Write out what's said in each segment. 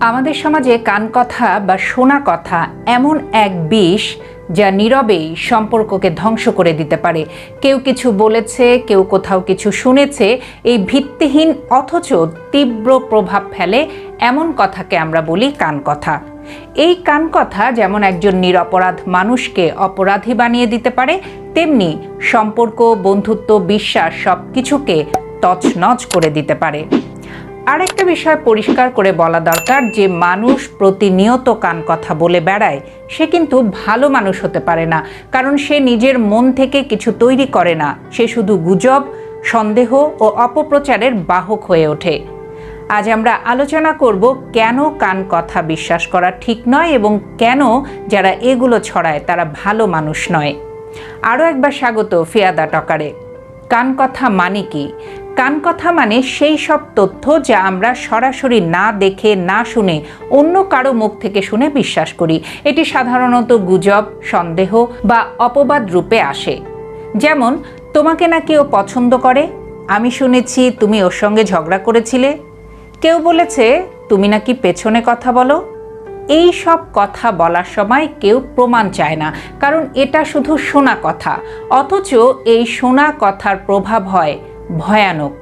আমাদের সমাজে কান কথা বা শোনা কথা এমন এক বিষ যা নীরবেই সম্পর্ককে ধ্বংস করে দিতে পারে। কেউ কিছু বলেছে, কেউ কোথাও কিছু শুনেছে, এই ভিত্তিহীন অথচ তীব্র প্রভাব ফেলে এমন কথাকে আমরা বলি কান কথা এই কান কথা যেমন একজন নিরপরাধ মানুষকে অপরাধী বানিয়ে দিতে পারে, তেমনি সম্পর্ক, বন্ধুত্ব, বিশ্বাস সব কিছুকে তছনছ করে দিতে পারে। আরেকটা বিষয় পরিষ্কার করে বলা দরকার, যে মানুষ প্রতিনিয়ত কান কথা বলে বেড়ায়, সে কিন্তু ভালো মানুষ হতে পারে না। কারণ সে নিজের মন থেকে কিছু তৈরি করে না। সে শুধু গুজব, সন্দেহ ও অপপ্রচারের বাহক হয়ে ওঠে। আজ আমরা আলোচনা করব, কেন কান কথা বিশ্বাস করা ঠিক নয় এবং কেন যারা এগুলো ছড়ায়, তারা ভালো মানুষ নয়। আরও একবার স্বাগত ফিয়াদা টকারে। কান কথা মানে কি? কান কথা মানে সেই সব তথ্য যা আমরা সরাসরি না দেখে, না শুনে, অন্য কারও মুখ থেকে শুনে বিশ্বাস করি। এটি সাধারণত গুজব, সন্দেহ বা অপবাদ রূপে আসে। যেমন, তোমাকে না কেউ পছন্দ করে? আমি শুনেছি তুমি ওর সঙ্গে ঝগড়া করেছিলে। কেউ বলেছে, তুমি নাকি পেছনে কথা বলো? এই সব কথা বলার সময় কেউ প্রমাণ চায় না, কারণ এটা শুধু শোনা কথা। অথচ এই শোনা কথার প্রভাব হয় ভয়ানক।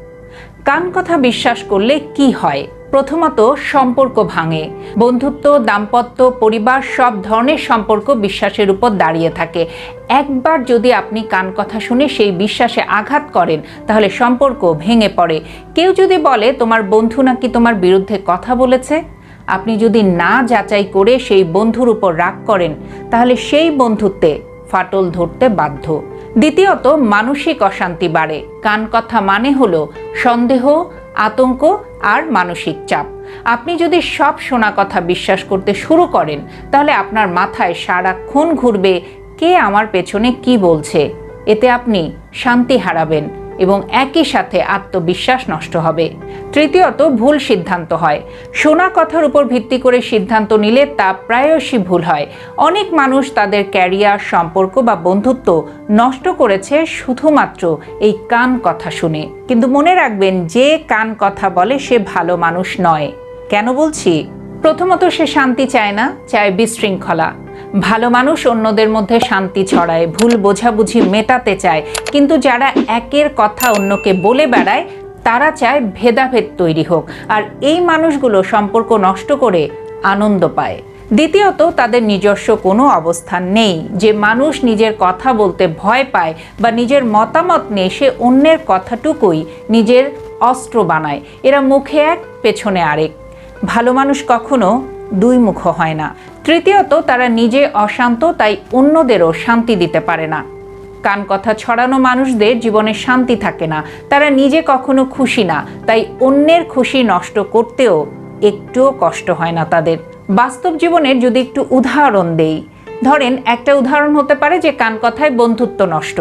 কান কথা বিশ্বাস করলে কি হয়? প্রথমত, সম্পর্ক ভাঙে। বন্ধুত্ব, দাম্পত্য, পরিবার সব ধরনের সম্পর্ক বিশ্বাসের উপর দাঁড়িয়ে থাকে। একবার যদি আপনি কান কথা শুনে সেই বিশ্বাসে আঘাত করেন, তাহলে সম্পর্ক ভেঙে পড়ে। কেউ যদি বলে, তোমার বন্ধু নাকি তোমার বিরুদ্ধে কথা বলেছে? আপনি যদি না যাচাই করে সেই বন্ধুর উপর রাগ করেন, তাহলে সেই বন্ধুত্বে ফাটল ধরতে বাধ্য। দ্বিতীয়ত, মানসিক অশান্তি বাড়ে। কান কথা মানে হলো সন্দেহ, আতঙ্ক আর মানসিক চাপ। আপনি যদি সব শোনা কথা বিশ্বাস করতে শুরু করেন, তাহলে আপনার মাথায় সারাক্ষণ ঘুরবে, কে আমার পেছনে কি বলছে? এতে আপনি শান্তি হারাবেন। এবং একই সাথে আত্মবিশ্বাস নষ্ট হবে। তৃতীয়ত, ভুল সিদ্ধান্ত হয়। শোনা কথার উপর ভিত্তি করে সিদ্ধান্ত নিলে তা প্রায়শই ভুল হয়। অনেক মানুষ তাদের ক্যারিয়ার, সম্পর্ক বা বন্ধুত্ব নষ্ট করেছে শুধুমাত্র এই কান কথা শুনে। কিন্তু মনে রাখবেন, যে কান কথা বলে সে ভালো মানুষ নয়। কেন বলছি? প্রথমত সে শান্তি চায় না, চায় বিশৃঙ্খলা। ভালো মানুষ অন্যদের মধ্যে শান্তি ছড়ায়, ভুল বোঝাবুঝি মেটাতে চায়। কিন্তু যারা একের কথা অন্যকে বলে বেড়ায়, তারা চায় ভেদাভেদ তৈরি হোক। আর এই মানুষগুলো সম্পর্ক নষ্ট করে আনন্দ পায়। দ্বিতীয়ত, তাদের নিজস্ব কোনো অবস্থান নেই। যে মানুষ নিজের কথা বলতে ভয় পায় বা নিজের মতামত নেই সে অন্যের কথাটুকুই নিজের অস্ত্র বানায়। এরা মুখে এক, পেছনে আরেক। ভালো মানুষ কখনো দুই মুখ হয় না। তৃতীয়ত, তারা নিজে অশান্ত, তাই অন্যদেরও শান্তি দিতে পারে না। কান কথা ছড়ানো মানুষদের জীবনে শান্তি থাকে না। তারা নিজে কখনো খুশি না, তাই অন্যের খুশি নষ্ট করতেও একটুও কষ্ট হয় না তাদের। বাস্তব জীবনের যদি একটু উদাহরণ দেই, ধরেন একটা উদাহরণ হতে পারে যে কান কথায় বন্ধুত্ব নষ্ট।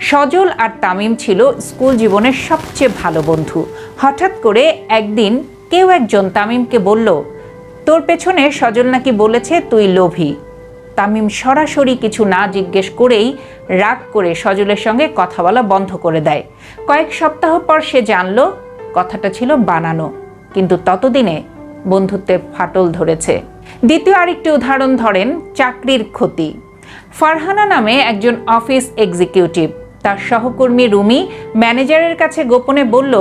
সজল আর তামিম ছিল স্কুল জীবনের সবচেয়ে ভালো বন্ধু। হঠাৎ করে একদিন কেউ একজন তামিমকে বলল তোর পেছনে সজল নাকি বলেছে তুই লোভী। তামিম সরাসরি কিছু না জিজ্ঞেস করেই রাগ করে সজলের সঙ্গে কথা বলা বন্ধ করে দেয়। কয়েক সপ্তাহ পর সে জানল, কথাটা ছিল বানানো, কিন্তু ততদিনে বন্ধুত্বে ফাটল ধরেছে। দ্বিতীয় আরেকটি উদাহরণ ধরেন চাকরির ক্ষতি। ফারহানা নামে একজন অফিস এক্সিকিউটিভ, তার সহকর্মী রুমি ম্যানেজারের কাছে গোপনে বলল,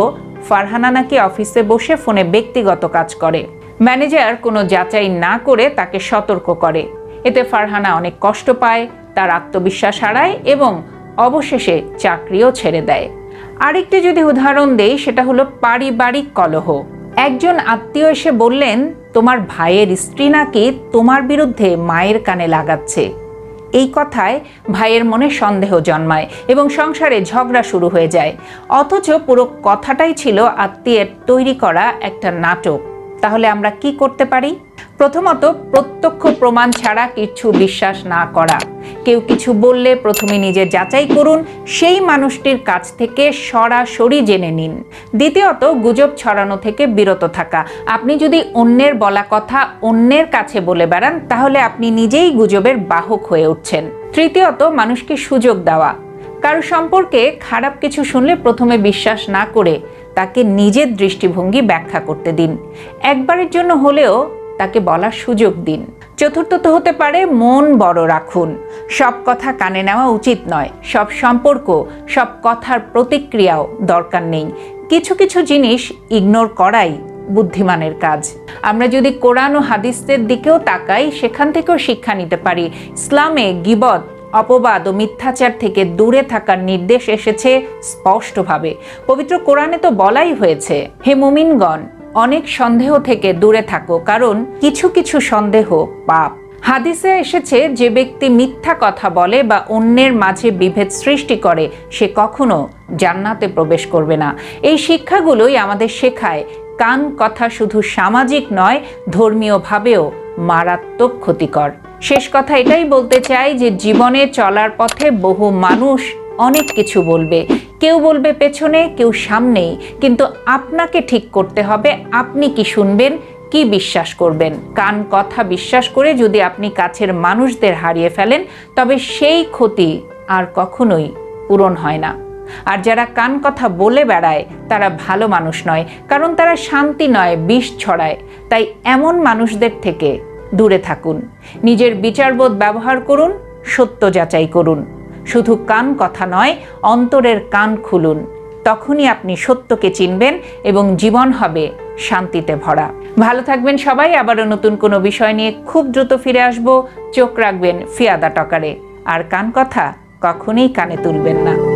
ফারহানা নাকি অফিসে বসে ফোনে ব্যক্তিগত কাজ করে। ম্যানেজার কোনো যাচাই না করে তাকে সতর্ক করে। এতে ফারহানা অনেক কষ্ট পায়, তার আত্মবিশ্বাস হারায় এবং অবশেষে চাকরিও ছেড়ে দেয়। আরেকটি যদি উদাহরণ দেই, সেটা হলো পারিবারিক কলহ। একজন আত্মীয় এসে বললেন, তোমার ভাইয়ের স্ত্রী নাকি তোমার বিরুদ্ধে মায়ের কানে লাগাচ্ছে? এই কথায় ভাইয়ের মনে সন্দেহ জন্মায় এবং সংসারে ঝগড়া শুরু হয়ে যায়। অথচ পুরো কথাটাই ছিল আত্মীয়ের তৈরি করা একটা নাটক। তাহলে আমরা কি করতে পারি? প্রথমত প্রত্যক্ষ প্রমাণ ছাড়া কিছু বিশ্বাস না করা। কেউ কিছু বললে প্রথমে নিজে যাচাই করুন, সেই মানুষটির কাছ থেকে সরাসরি জেনে নিন। দ্বিতীয়ত, গুজব ছড়ানো থেকে বিরত থাকা। আপনি যদি অন্যের বলা কথা অন্যের কাছে বলে বেড়ান, তাহলে আপনি নিজেই গুজবের বাহক হয়ে উঠছেন। তৃতীয়ত, মানুষকে সুযোগ দেওয়া। কারও সম্পর্কে খারাপ কিছু শুনলে প্রথমে বিশ্বাস না করে তাকে নিজের দৃষ্টিভঙ্গি ব্যাখ্যা করতে দিন। একবারের জন্য হলেও তাকে বলার সুযোগ দিন। চতুর্থত হতে পারে মন বড় রাখুন। সব কথা কানে নেওয়া উচিত নয়। সব সম্পর্ক, সব কথার প্রতিক্রিয়াও দরকার নেই। কিছু কিছু জিনিস ইগনোর করাই বুদ্ধিমানের কাজ। আমরা যদি কোরআন ও হাদিসের দিকেও তাকাই, সেখান থেকেও শিক্ষা নিতে পারি। ইসলামে গিবত অপবাদ ও মিথ্যাচার থেকে দূরে থাকার নির্দেশ এসেছে স্পষ্টভাবে। পবিত্র কোরআনে তো বলাই হয়েছে, হে মুমিনগণ, অনেক সন্দেহ থেকে দূরে থাকো, কারণ কিছু কিছু সন্দেহ পাপ। হাদিসে এসেছে, যে ব্যক্তি মিথ্যা কথা বলে বা অন্যের মাঝে বিভেদ সৃষ্টি করে, সে কখনো জান্নাতে প্রবেশ করবে না। এই শিক্ষাগুলোই আমাদের শেখায়, কান কথা শুধু সামাজিক নয়, ধর্মীয়ভাবেও মারাত্মক ক্ষতিকর। শেষ কথা এটাই বলতে চাই যে জীবনে চলার পথে বহু মানুষ অনেক কিছু বলবে। কেউ বলবে পেছনে, কেউ সামনেই। কিন্তু আপনাকে ঠিক করতে হবে আপনি কি শুনবেন, কি বিশ্বাস করবেন। কান কথা বিশ্বাস করে যদি আপনি কাছের মানুষদের হারিয়ে ফেলেন, তবে সেই ক্ষতি আর কখনোই পূরণ হয় না। আর যারা কান কথা বলে বেড়ায়, তারা ভালো মানুষ নয়, কারণ তারা শান্তি নয়, বিষ ছড়ায়। তাই এমন মানুষদের থেকে দূরে থাকুন। নিজের বিচারবোধ ব্যবহার করুন, সত্য যাচাই করুন। শুধু কান কথা নয়, অন্তরের কান খুলুন। তখনই আপনি সত্যকে চিনবেন এবং জীবন হবে শান্তিতে ভরা। ভালো থাকবেন সবাই, আবারও নতুন কোনো বিষয় নিয়ে খুব দ্রুত ফিরে আসব। চোখ রাখবেন ফিয়াদা টকারে। আর কান কথা কখনোই কানে তুলবেন না।